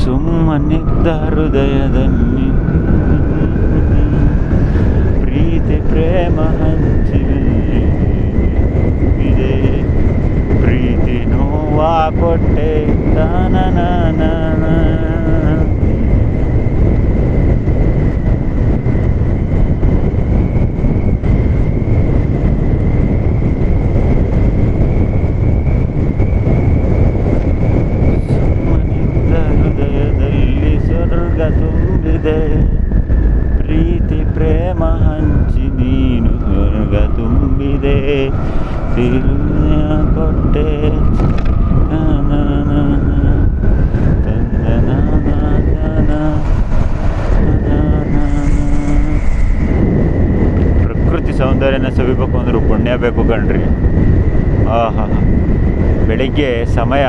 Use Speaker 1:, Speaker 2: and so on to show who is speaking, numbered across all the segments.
Speaker 1: ಸುಮ್ಮನಿದ್ದ ಹೃದಯದಲ್ಲಿ ಪ್ರೀತಿ ಪ್ರೇಮ ಹಂಚಿದೆ ಪ್ರೀತಿ ನೋವಾ ಕೊಟ್ಟೆ ತಾನನ ಸುಮ್ಮನಿದ್ದ ಹೃದಯದಲ್ಲಿ ಸ್ವರ್ಗ ತುಂಬಿದೆ ಪ್ರೀತಿ ಪ್ರೇಮ ಹಂಚಿ ನೀನು ಸ್ವರ್ಗ ತುಂಬಿದೆ ತಿರುಯ ಕೊಟ್ಟೆ ಪ್ರಕೃತಿ ಸೌಂದರ್ಯನ ಸವಿಬೇಕು ಅಂದ್ರೆ ಪುಣ್ಯ ಬೇಕು ಕಣ್ರಿ. ಆಹಾ. ಬೆಳಿಗ್ಗೆ ಸಮಯ.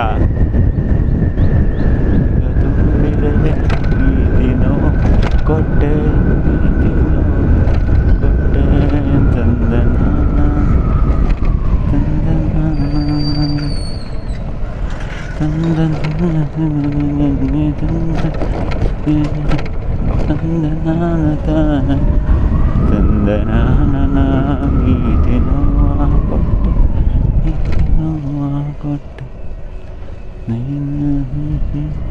Speaker 1: ಕೊಟ್ಟೆ ತಂದ ಕೊಟ್ಟೆ ತಂದನ ತಂದನ ಪ್ರೀತಿನೋ ಕೊಟ್ಟೆ ಪ್ರೀತಿನೋ ಕೊಟ್ಟೆ ಪ್ರೀತಿಯಲ್ಲಿ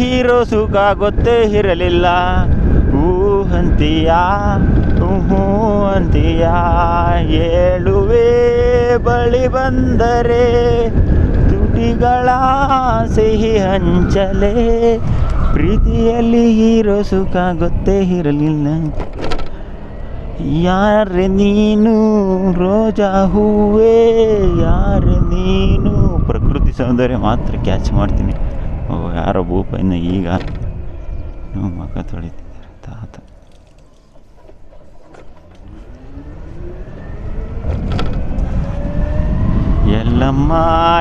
Speaker 1: ಹೀರೋ ಸುಖ ಗೊತ್ತೇ ಇರಲಿಲ್ಲ. ಹೂ ಅಂತೀಯ? ಹೂ ಅಂತೀಯ? ಹೇಳುವೆ ಬಳಿ ಬಂದರೆ ತುಟಿಗಳ ಸಿಹಿ ಹಂಚಲೆ. ಪ್ರೀತಿಯಲ್ಲಿ ಹೀರೋ ಸುಖ ಗೊತ್ತೇ ಇರಲಿಲ್ಲ. ಯಾರು ನೀನು? ರೋಜಾ ಹೂವೇ? ಯಾರು ನೀನು? ಪ್ರಕೃತಿ ಸೌಂದರ್ಯ ಮಾತ್ರ ಕ್ಯಾಚ್ ಮಾಡ್ತೀನಿ. ಓ, ಯಾರೋ ಭೂಪ ಇನ್ನು ಈಗ ಮಕ ತೊಳಿತಿದ್ದಾರೆ, ತಾತ. ಎಲ್ಲಮ್ಮ,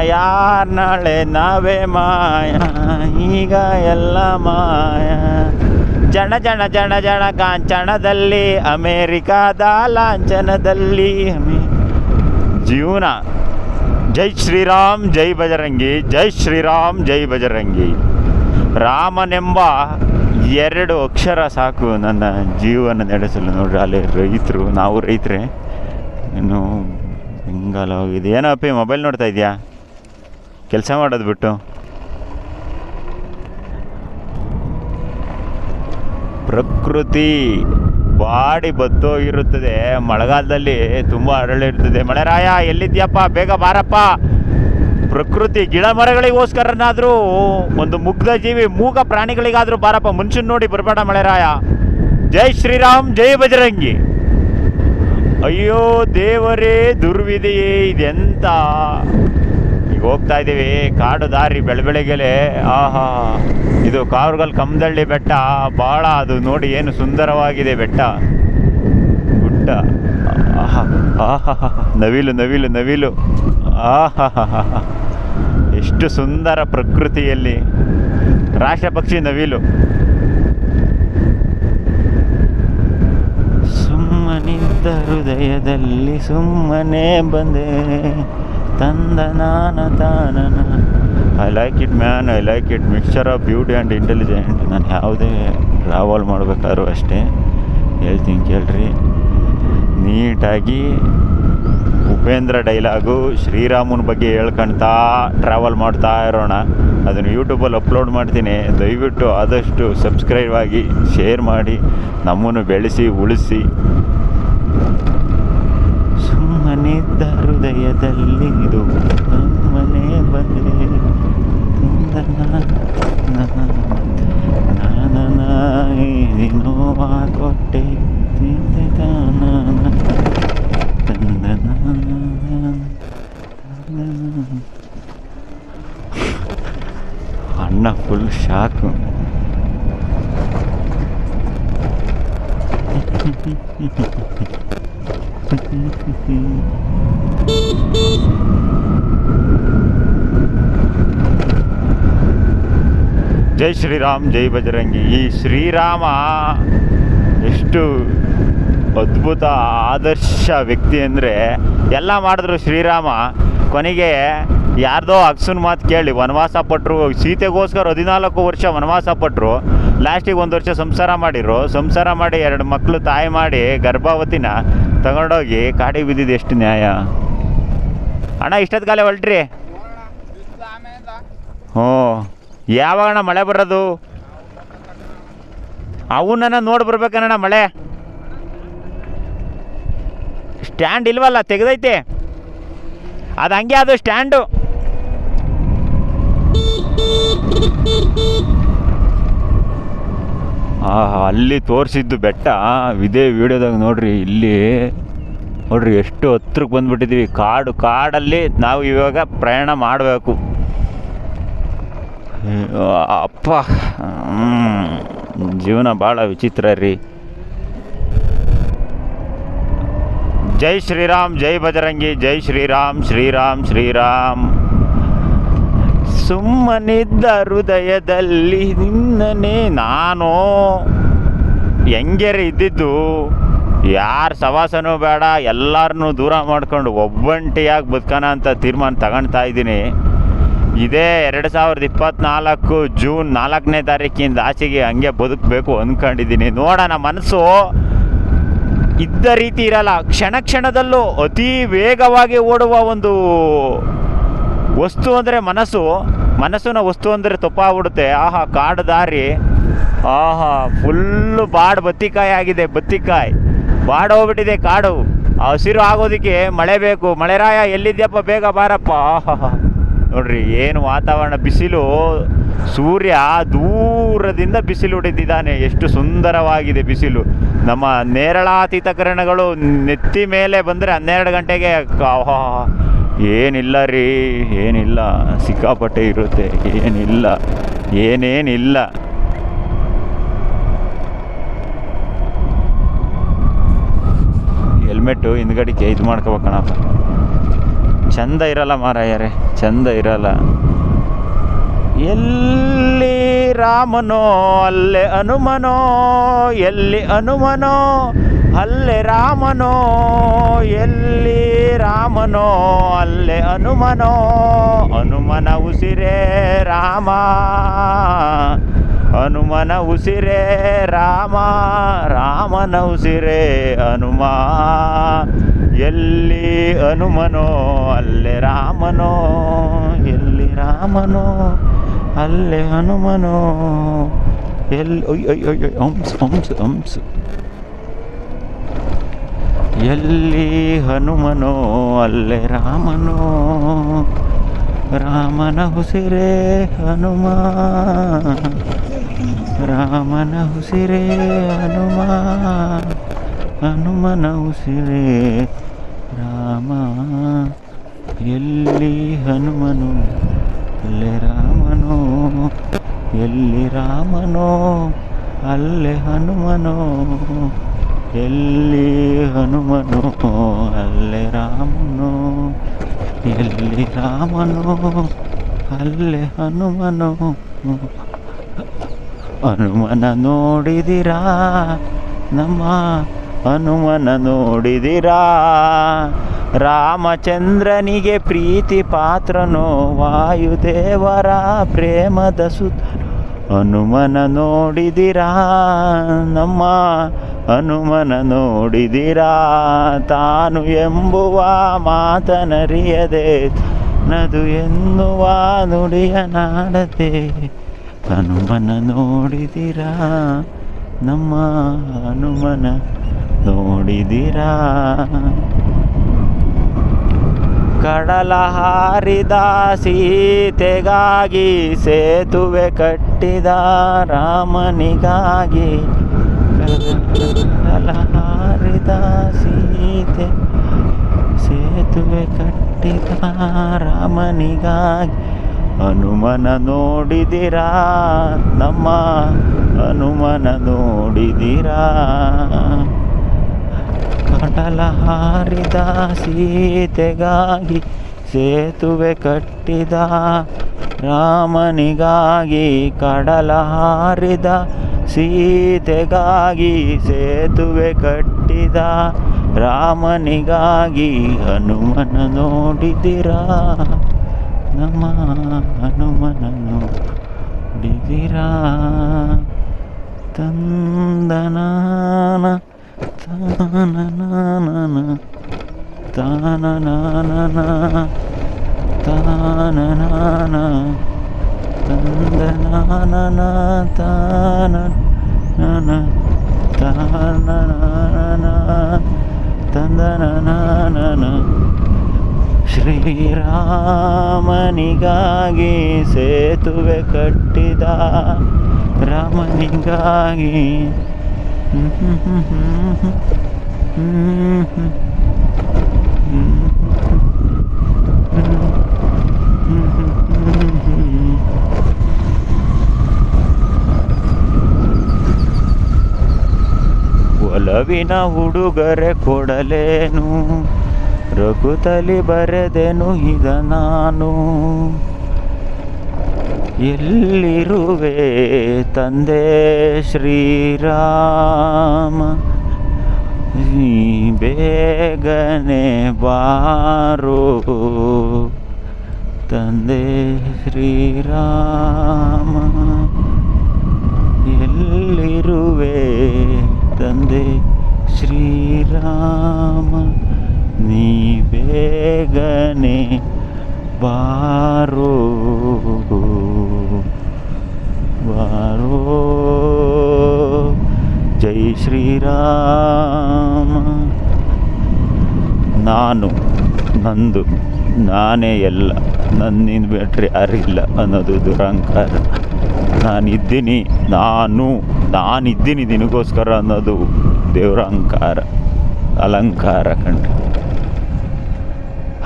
Speaker 1: ಯಾರ್ ನಾಳೆ ನಾವೇ ಮಾಯ? ಈಗ ಎಲ್ಲ ಮಾಯ. ಜಣ ಜಣ ಜಣ ಜಣ ಕಾಂಚಣದಲ್ಲಿ ಅಮೇರಿಕಾದ ಲಾಂಛನದಲ್ಲಿ. ಜೀವನ. ಜೈ ಶ್ರೀರಾಮ್, ಜೈ ಬಜರಂಗಿ, ಜೈ ಶ್ರೀರಾಮ್, ಜೈ ಬಜರಂಗಿ. ರಾಮನೆಂಬ ಎರಡು ಅಕ್ಷರ ಸಾಕು ನನ್ನ ಜೀವನ ನಡೆಸಲು. ನೋಡ್ರಿ, ಅಲ್ಲಿ ರೈತರು, ನಾವು ರೈತರೇ, ಇನ್ನು ಹಿಂಗಲ್ಲ ಹೋಗಿದೆ ಏನೋ ಅಪ್ಪಿ ಮೊಬೈಲ್ ನೋಡ್ತಾ ಇದೆಯಾ? ಕೆಲಸ ಮಾಡೋದು ಬಿಟ್ಟು. ಪ್ರಕೃತಿ ಬಾಡಿ ಬತ್ತೋಗಿರುತ್ತದೆ ಮಳೆಗಾಲದಲ್ಲಿ ತುಂಬ ಅರಳಿರ್ತದೆ ಮಳೆರಾಯ, ಎಲ್ಲಿದ್ಯಪ್ಪ? ಬೇಗ ಬಾರಪ್ಪ. ಪ್ರಕೃತಿ ಗಿಡ ಮರಗಳಿಗೋಸ್ಕರನಾದರೂ ಒಂದು ಮುಗ್ಧ ಜೀವಿ, ಮೂಗ ಪ್ರಾಣಿಗಳಿಗಾದರೂ ಬಾರಪ್ಪ. ಮನುಷ್ಯನ ನೋಡಿ ಬರಬೇಡ ಮಳೆರಾಯ. ಜೈ ಶ್ರೀರಾಮ್, ಜೈ ಬಜರಂಗಿ. ಅಯ್ಯೋ ದೇವರೇ ದುರ್ವಿದೆಯೇ ಇದೆಂತ ಈಗ ಹೋಗ್ತಾ ಇದ್ದೀವಿ ಕಾಡು ದಾರಿ ಬೆಳಬೆಳಗ್ಗೆಲೆ ಆಹಾ. ಇದು ಕಾರುಗಲ್ ಕಮ್ಮದಳ್ಳಿ ಬೆಟ್ಟ. ಭಾಳ ಅದು ನೋಡಿ ಏನು ಸುಂದರವಾಗಿದೆ ಬೆಟ್ಟ. ಗುಡ್ಡ. ಆಹಾ. ಆಹಾ. ನವಿಲು ನವಿಲು ನವಿಲು. ಆಹಾ. ಎಷ್ಟು ಸುಂದರ ಪ್ರಕೃತಿಯಲ್ಲಿ. ರಾಷ್ಟ್ರ ಪಕ್ಷಿ ನವಿಲು. ಸುಮ್ಮನಿದ್ದ ಹೃದಯದಲ್ಲಿ ಸುಮ್ಮನೆ ಬಂದೆ. ತಂದ ನಾನ ತಾನನ. I like it man I like it mixture of beauty and intelligent ನಾನು ಯಾವುದೇ ಟ್ರಾವಲ್ ಮಾಡಬೇಕಾದ್ರೂ ಅಷ್ಟೇ ಹೇಳ್ತೀನಿ ಕೇಳ್ರಿ. ನೀಟಾಗಿ ಉಪೇಂದ್ರ ಡೈಲಾಗು ಶ್ರೀರಾಮನ ಬಗ್ಗೆ ಹೇಳ್ಕೊಳ್ತಾ ಟ್ರಾವೆಲ್ ಮಾಡ್ತಾ ಇರೋಣ. ಅದನ್ನು ಯೂಟ್ಯೂಬಲ್ಲಿ ಅಪ್ಲೋಡ್ ಮಾಡ್ತೀನಿ. ದಯವಿಟ್ಟು ಆದಷ್ಟು ಸಬ್ಸ್ಕ್ರೈಬ್ ಆಗಿ ಶೇರ್ ಮಾಡಿ. ನಮ್ಮನ್ನು ಬೆಳೆಸಿ, ಉಳಿಸಿ. ಸುಮ್ಮನಿದ್ದ ಹೃದಯದಲ್ಲಿ ಇದು ಮನೆ ಬಂದೆ ನೋವ ಕೊಟ್ಟೆ. ಅಣ್ಣ ಫುಲ್ ಶಾಕು ಜೈ ಶ್ರೀರಾಮ್, ಜೈ ಬಜರಂಗಿ. ಈ ಶ್ರೀರಾಮ ಎಷ್ಟು ಅದ್ಭುತ ಆದರ್ಶ ವ್ಯಕ್ತಿ ಅಂದರೆ ಎಲ್ಲ ಮಾಡಿದ್ರು ಶ್ರೀರಾಮ. ಕೊನೆಗೆ ಯಾರ್ದೋ ಅಕ್ಸನ್ ಮಾತು ಕೇಳಿ, ವನವಾಸ ಪಟ್ಟರು ಸೀತೆಗೋಸ್ಕರ ಹದಿನಾಲ್ಕು ವರ್ಷ ವನವಾಸ ಪಟ್ಟರು ಲಾಸ್ಟಿಗೆ ಒಂದು ವರ್ಷ ಸಂಸಾರ ಮಾಡಿರು ಸಂಸಾರ ಮಾಡಿ ಎರಡು ಮಕ್ಕಳು ತಾಯಿ ಮಾಡಿ ಗರ್ಭಾವತಿನ ತಗೊಂಡೋಗಿ ಕಾಡಿಗೆ ಬಿದ್ದಿದ್ದು ಎಷ್ಟು ನ್ಯಾಯ? ಅಣ್ಣ, ಇಷ್ಟೊತ್ತು ಕಾಲೇ ಹೊಲ್ಟ್ರಿ ಹ್ಞೂ ಯಾವಾಗಣ್ಣ ಮಳೆ ಬರೋದು? ಅವನನ್ನ ನೋಡಿ ಬರ್ಬೇಕಣ್ಣ ಮಳೆ? ಸ್ಟ್ಯಾಂಡ್ ಇಲ್ವಲ್ಲ, ತೆಗೆದೈತೆ. ಅದು ಹಂಗೆ ಅದು ಸ್ಟ್ಯಾಂಡು ಅಲ್ಲಿ ತೋರಿಸಿದ್ದು ಬೆಟ್ಟ ಇದೇ ವಿಡಿಯೋದಾಗ ನೋಡ್ರಿ, ಇಲ್ಲಿ ನೋಡ್ರಿ ಎಷ್ಟು ಹತ್ರಕ್ಕೆ ಬಂದ್ಬಿಟ್ಟಿದ್ದೀವಿ ಕಾಡು, ಕಾಡಲ್ಲಿ ನಾವು ಇವಾಗ ಪ್ರಯಾಣ ಮಾಡಬೇಕು. ಅಪ್ಪ. ಜೀವನ ಭಾಳ ವಿಚಿತ್ರ ರೀ. ಜೈ ಶ್ರೀರಾಮ್, ಜೈ ಬಜರಂಗಿ ಜೈ ಶ್ರೀರಾಮ್ ಶ್ರೀರಾಮ್ ಶ್ರೀರಾಮ್. ಸುಮ್ಮನಿದ್ದ ಹೃದಯದಲ್ಲಿ ನಿನ್ನನೇ ನಾನು. ಹೆಂಗೆರೆ ಇದ್ದಿದ್ದು? ಯಾರ ಸವಾಸನೂ ಬೇಡ ಎಲ್ಲರನ್ನೂ ದೂರ ಮಾಡ್ಕೊಂಡು ಒಬ್ಬಂಟಿಯಾಗಿ ಬದುಕೋಣ ಅಂತ ತೀರ್ಮಾನ ತಗೊಳ್ತಾ ಇದ್ದೀನಿ. ಇದೇ ಎರಡು ಸಾವಿರದ ಇಪ್ಪತ್ತ್ನಾಲ್ಕು ಜೂನ್ ನಾಲ್ಕನೇ ತಾರೀಕಿಂದ ಆಚೆಗೆ ಹಂಗೆ ಬದುಕಬೇಕು ಅಂದ್ಕೊಂಡಿದ್ದೀನಿ ನೋಡೋಣ ಮನಸ್ಸು. ಇದ್ದ ರೀತಿ ಇರಲ್ಲ, ಕ್ಷಣ ಕ್ಷಣದಲ್ಲೂ ಅತಿ ವೇಗವಾಗಿ ಓಡುವ ಒಂದು ವಸ್ತು ಅಂದರೆ ಮನಸ್ಸು. ಮನಸ್ಸಿನ ವಸ್ತು ಅಂದರೆ ತಪ್ಪಾಗ್ಬಿಡುತ್ತೆ. ಆಹಾ, ಕಾಡು ದಾರಿ. ಆಹಾ, ಫುಲ್ಲು ಬಾಡ್ ಬತ್ತಿಕಾಯಿ ಆಗಿದೆ, ಬತ್ತಿಕಾಯಿ. ಬಾಡ್ ಹೋಗ್ಬಿಟ್ಟಿದೆ ಕಾಡು. ಹಸಿರು ಆಗೋದಕ್ಕೆ ಮಳೆ ಬೇಕು. ಮಳೆರಾಯ ಎಲ್ಲಿದ್ಯಪ್ಪ? ಬೇಗ ಬಾರಪ್ಪ. ಆಹಾ ನೋಡ್ರಿ, ಏನು ವಾತಾವರಣ ಬಿಸಿಲು. ಸೂರ್ಯ ದೂರದಿಂದ ಬಿಸಿಲು ಹೊಡಿತಿದ್ದಾನೆ ಎಷ್ಟು ಸುಂದರವಾಗಿದೆ ಬಿಸಿಲು. ನಮ್ಮ ನೇರಳಾತೀತ ಕಿರಣಗಳು ನೆತ್ತಿ ಮೇಲೆ ಬಂದರೆ ಹನ್ನೆರಡು ಗಂಟೆಗೆ ಏನಿಲ್ಲ ರೀ, ಏನಿಲ್ಲ. ಸಿಕ್ಕಾಪಟ್ಟೆ ಇರುತ್ತೆ, ಏನಿಲ್ಲ, ಏನೇನಿಲ್ಲ. ಹೆಲ್ಮೆಟ್ಟು ಹಿಂದ್ಗಡಿಕೆ ಇದು ಮಾಡ್ಕೋಬೇಕಣಪ್ಪ ಚಂದ ಇರಲ್ಲ ಮಾರಾಯರೇ, ಚಂದ ಇರಲ್ಲ. ಎಲ್ಲಿ ರಾಮನೋ, ಅಲ್ಲೇ ಹನುಮನೋ, ಎಲ್ಲಿ ಹನುಮನೋ ಅಲ್ಲೇ ರಾಮನೋ, ಎಲ್ಲಿ ರಾಮನೋ, ಅಲ್ಲೇ ಹನುಮನೋ, ಹನುಮನ ಉಸಿರೇ ರಾಮ, ಹನುಮನ ಉಸಿರೇ ರಾಮ, ರಾಮನ ಉಸಿರೇ ಹನುಮ, ಎಲ್ಲಿ ಹನುಮನೋ, ಅಲ್ಲೇ ರಾಮನೋ, ಎಲ್ಲಿ ರಾಮನೋ, ಅಲ್ಲೇ ಹನುಮನೋ, ಎಲ್ಲಿ ಒಯ್ ಒಯ್ ಒಯ್ ಹಂಸ ಹಂಸ ಹಂಸ ಎಲ್ಲಿ ಹನುಮನೋ, ಅಲ್ಲೇ ರಾಮನೋ. ರಾಮನ ಉಸಿರೇ ಹನುಮ. ರಾಮನ ಉಸಿರೇ ಹನುಮ. ಹನುಮನ ಉಸಿರೇ ರಾಮ. ಎಲ್ಲಿ ಹನುಮನು, ಅಲ್ಲೇ ರಾಮನೋ. ಎಲ್ಲಿ ರಾಮನೋ, ಅಲ್ಲೇ ಹನುಮನೋ. ಎಲ್ಲಿ ಹನುಮನು, ಅಲ್ಲೇ ರಾಮನು. ಎಲ್ಲಿ ರಾಮನು, ಅಲ್ಲೇ ಹನುಮನು. ಹನುಮನ ನೋಡಿದಿರಾ? ನಮ್ಮ ಹನುಮನ ನೋಡಿದಿರಾ? ರಾಮಚಂದ್ರನಿಗೆ ಪ್ರೀತಿ ಪಾತ್ರನೋ, ವಾಯುದೇವರ ಪ್ರೇಮದ ಸುತ ಹನುಮನ ನೋಡಿದಿರಾ? ನಮ್ಮ ಹನುಮನ ನೋಡಿದಿರಾ? ತಾನು ಎಂಬುವ ಮಾತನರಿಯದೆ, ನದು ಎನ್ನುವ ನುಡಿಯ ನಾಡದೆ. ಹನುಮನ ನೋಡಿದಿರಾ? ನಮ್ಮ ಹನುಮನ ನೋಡಿದಿರಾ? ಕಡಲ ಹಾರಿದ ಸೀತೆಗಾಗಿ ಸೇತುವೆ ಕಟ್ಟಿದ ರಾಮನಿಗಾಗಿ ಕಡಲ ಹಾರಿದ ಸೀತೆ ಸೇತುವೆ ಕಟ್ಟಿದ ರಾಮನಿಗಾಗಿ ಹನುಮನ ನೋಡಿದಿರಾ ನಮ್ಮ ಹನುಮನ ನೋಡಿದಿರಾ? ಕಡಲ ಹಾರಿದ ಸೀತೆಗಾಗಿ ಸೇತುವೆ ಕಟ್ಟಿದ ರಾಮನಿಗಾಗಿ ಕಡಲ ಹಾರಿದ ಸೀತೆಗಾಗಿ ಸೇತುವೆ ಕಟ್ಟಿದ ರಾಮನಿಗಾಗಿ ಹನುಮನ ನೋಡಿದಿರಾ? ನಮ್ಮ ಹನುಮನ ನೋಡಿದಿರಾ? ತಂದನಾನ ತಾನನಾನನ ತಾನನಾನನ ತಾನನಾನ ತಂದನಾನನ ತಾನ ಕಟ್ಟಿದ ರಾಮನಿಗಾಗಿ. ಹ್ಞೂ ಹ್ಞೂ ಸೇತುವೆ ಕಟ್ಟಿದ ರಾಮನಿಗಾಗಿ ಒಲವಿನ ಉಡುಗೊರೆ ಕೊಡಲೇನು? ರಘುತಲಿ ಬರೆದೆನು ಇದ ನಾನು. ಎಲ್ಲಿರುವೆ ತಂದೆ ಶ್ರೀರಾಮ? ನೀ ಬೇಗನೆ ಬಾರೋ ತಂದೆ ಶ್ರೀರಾಮ. ಎಲ್ಲಿರುವೆ ತಂದೆ ಶ್ರೀರಾಮ, ನೀ ಬೇಗನೆ ಬಾರೋ. ಬಾರೋ. ಜೈ ಶ್ರೀರಾಮ. ನಾನು, ನಂದು, ನಾನೇ ಎಲ್ಲ. ನನ್ನಿಂದ ಬಿಟ್ರೆ ಯಾರಿಲ್ಲ ಅನ್ನೋದು ದುರಂಕಾರ. ನಾನಿದ್ದೀನಿ, ನಾನು, ನಾನಿದ್ದೀನಿ ನಿನಗೋಸ್ಕರ ಅನ್ನೋದು ದೇವರ ಅಹಂಕಾರ ಅಲಂಕಾರ ಕಣ್ರಿ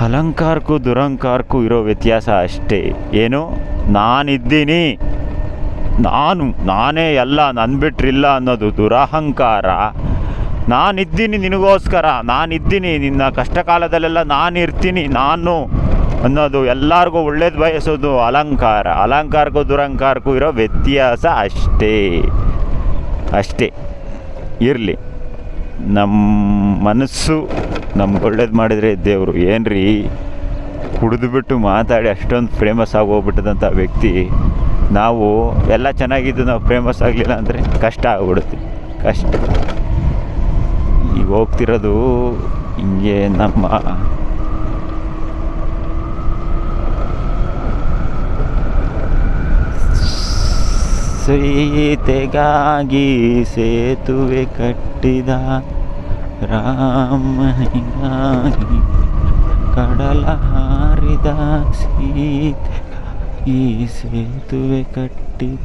Speaker 1: ಅಲಂಕಾರಕ್ಕೂ ದುರಂಕಾರಕ್ಕೂ ಇರೋ ವ್ಯತ್ಯಾಸ ಅಷ್ಟೇ. ಏನು? ನಾನಿದ್ದೀನಿ. ನಾನು, ನಾನೇ ಎಲ್ಲ ನನ್ನ ಬಿಟ್ರಿಲ್ಲ ಅನ್ನೋದು ದುರಹಂಕಾರ. ನಾನಿದ್ದೀನಿ ನಿನಗೋಸ್ಕರ. ನಾನಿದ್ದೀನಿ ನಿನ್ನ ಕಷ್ಟ ಕಾಲದಲ್ಲೆಲ್ಲ ನಾನಿರ್ತೀನಿ ನಾನು ಅನ್ನೋದು ಎಲ್ಲರಿಗೂ ಒಳ್ಳೇದು ಬಯಸೋದು ಅಲಂಕಾರ. ಅಲಂಕಾರಕ್ಕೂ ದುರಂಕಾರಕ್ಕೂ ಇರೋ ವ್ಯತ್ಯಾಸ ಅಷ್ಟೇ. ಅಷ್ಟೇ. ಇರಲಿ. ನಮ್ಮ ಮನಸ್ಸು ನಮ್ಗೆ ಒಳ್ಳೇದು ಮಾಡಿದರೆ ದೇವರು. ಏನ್ರಿ? ಕುಡಿದುಬಿಟ್ಟು ಮಾತಾಡಿ ಅಷ್ಟೊಂದು ಫೇಮಸ್ ಆಗೋಗ್ಬಿಟ್ಟದಂಥ ವ್ಯಕ್ತಿ. ನಾವು ಎಲ್ಲ ಚೆನ್ನಾಗಿದ್ದು ನಾವು ಫೇಮಸ್ ಆಗಲಿಲ್ಲ ಅಂದರೆ ಕಷ್ಟ ಆಗ್ಬಿಡುತ್ತೆ. ಕಷ್ಟ. ಈಗ ಹೋಗ್ತಿರೋದು ಹಿಂಗೆ ನಮ್ಮ ಸೀತೆಗಾಗಿ ಸೇತುವೆ ಕಟ್ಟಿದ ರಾಮನಿಗಾಗಿ ಕಡಲ ಹಾರಿದ ಸೀತೆಗಾಗಿ ಸೇತುವೆ ಕಟ್ಟಿದ